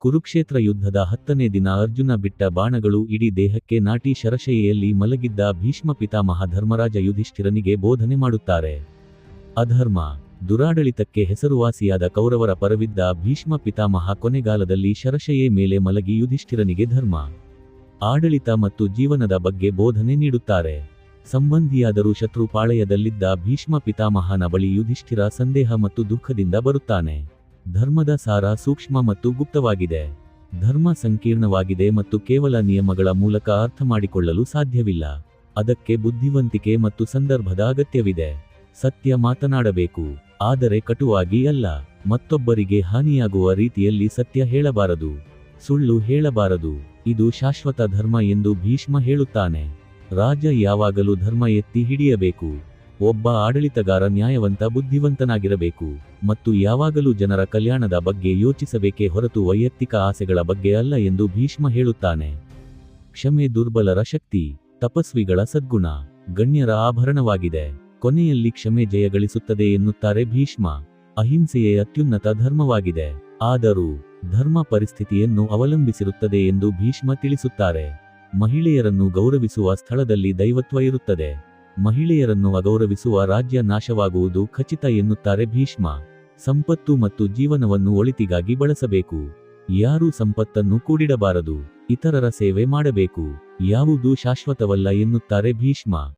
ಕುರುಕ್ಷೇತ್ರ ಯುದ್ಧದ ಹತ್ತನೇ ದಿನ ಅರ್ಜುನ ಬಿಟ್ಟ ಬಾಣಗಳು ಇಡೀ ದೇಹಕ್ಕೆ ನಾಟಿ ಶರಶೈಯಲ್ಲಿ ಮಲಗಿದ್ದ ಭೀಷ್ಮ ಪಿತಾಮಹ ಧರ್ಮರಾಜ ಯುಧಿಷ್ಠಿರನಿಗೆ ಬೋಧನೆ ಮಾಡುತ್ತಾರೆ. ಅಧರ್ಮ. ದುರಾಡಳಿತಕ್ಕೆ ಹೆಸರುವಾಸಿಯಾದ ಕೌರವರ ಪರವಿದ್ದ ಭೀಷ್ಮ ಪಿತಾಮಹ ಕೊನೆಗಾಲದಲ್ಲಿ ಶರಶಯೆ ಮೇಲೆ ಮಲಗಿ ಯುಧಿಷ್ಠಿರನಿಗೆ ಧರ್ಮ. ಆಡಳಿತ ಮತ್ತು ಜೀವನದ ಬಗ್ಗೆ ಬೋಧನೆ ನೀಡುತ್ತಾರೆ. ಸಂಬಂಧಿಯಾದರೂ ಶತ್ರು ಪಾಳೆಯದಲ್ಲಿದ್ದ ಭೀಷ್ಮ ಪಿತಾಮಹನ ಬಳಿ ಯುಧಿಷ್ಠಿರ ಸಂದೇಹ ಮತ್ತು ದುಃಖದಿಂದ ಬರುತ್ತಾನೆ. ಧರ್ಮದ ಸಾರ ಸೂಕ್ಷ್ಮ ಮತ್ತು ಗುಪ್ತವಾಗಿದೆ. ಧರ್ಮ ಸಂಕೀರ್ಣವಾಗಿದೆ ಮತ್ತು ಕೇವಲ ನಿಯಮಗಳ ಮೂಲಕ ಅರ್ಥ ಮಾಡಿಕೊಳ್ಳಲು ಸಾಧ್ಯವಿಲ್ಲ. ಅದಕ್ಕೆ ಬುದ್ಧಿವಂತಿಕೆ ಮತ್ತು ಸಂದರ್ಭದ ಅಗತ್ಯವಿದೆ. ಸತ್ಯ ಮಾತನಾಡಬೇಕು. ಆದರೆ ಕಟುವಾಗಿ ಅಲ್ಲ. ಮತ್ತೊಬ್ಬರಿಗೆ ಹಾನಿಯಾಗುವ ರೀತಿಯಲ್ಲಿ ಸತ್ಯ ಹೇಳಬಾರದು. ಸುಳ್ಳು ಹೇಳಬಾರದು. ಇದು ಶಾಶ್ವತ ಧರ್ಮ ಎಂದು ಭೀಷ್ಮ ಹೇಳುತ್ತಾನೆ. ರಾಜ ಯಾವಾಗಲೂ ಧರ್ಮ ಎತ್ತಿ ಹಿಡಿಯಬೇಕು. ಒಬ್ಬ ಆಡಳಿತಗಾರ ನ್ಯಾಯವಂತ ಬುದ್ಧಿವಂತನಾಗಿರಬೇಕು ಮತ್ತು ಯಾವಾಗಲೂ ಜನರ ಕಲ್ಯಾಣದ ಬಗ್ಗೆ ಯೋಚಿಸಬೇಕೇ ಹೊರತು ವೈಯಕ್ತಿಕ ಆಸೆಗಳ ಬಗ್ಗೆ ಅಲ್ಲ ಎಂದು ಭೀಷ್ಮ ಹೇಳುತ್ತಾನೆ. ಕ್ಷಮೆ ದುರ್ಬಲರ ಶಕ್ತಿ, ತಪಸ್ವಿಗಳ ಸದ್ಗುಣ, ಗಣ್ಯರ ಆಭರಣವಾಗಿದೆ. ಕೊನೆಯಲ್ಲಿ ಕ್ಷಮೆ ಜಯಗಳಿಸುತ್ತದೆ ಎನ್ನುತ್ತಾರೆ ಭೀಷ್ಮ. ಅಹಿಂಸೆಯೇ ಅತ್ಯುನ್ನತ ಧರ್ಮವಾಗಿದೆ. ಆದರೂ ಧರ್ಮ ಪರಿಸ್ಥಿತಿಯನ್ನು ಅವಲಂಬಿಸಿರುತ್ತದೆ ಎಂದು ಭೀಷ್ಮ ತಿಳಿಸುತ್ತಾರೆ. ಮಹಿಳೆಯರನ್ನು ಗೌರವಿಸುವ ಸ್ಥಳದಲ್ಲಿ ದೈವತ್ವ ಇರುತ್ತದೆ. ಮಹಿಳೆಯರನ್ನು ಅಗೌರವಿಸುವ ರಾಜ್ಯ ನಾಶವಾಗುವುದು ಖಚಿತ ಎನ್ನುತ್ತಾರೆ ಭೀಷ್ಮ. ಸಂಪತ್ತು ಮತ್ತು ಜೀವನವನ್ನು ಒಳಿತಿಗಾಗಿ ಬಳಸಬೇಕು. ಯಾರೂ ಸಂಪತ್ತನ್ನು ಕೂಡಿಡಬಾರದು. ಇತರರ ಸೇವೆ ಮಾಡಬೇಕು. ಯಾವುದೂ ಶಾಶ್ವತವಲ್ಲ ಎನ್ನುತ್ತಾರೆ ಭೀಷ್ಮ.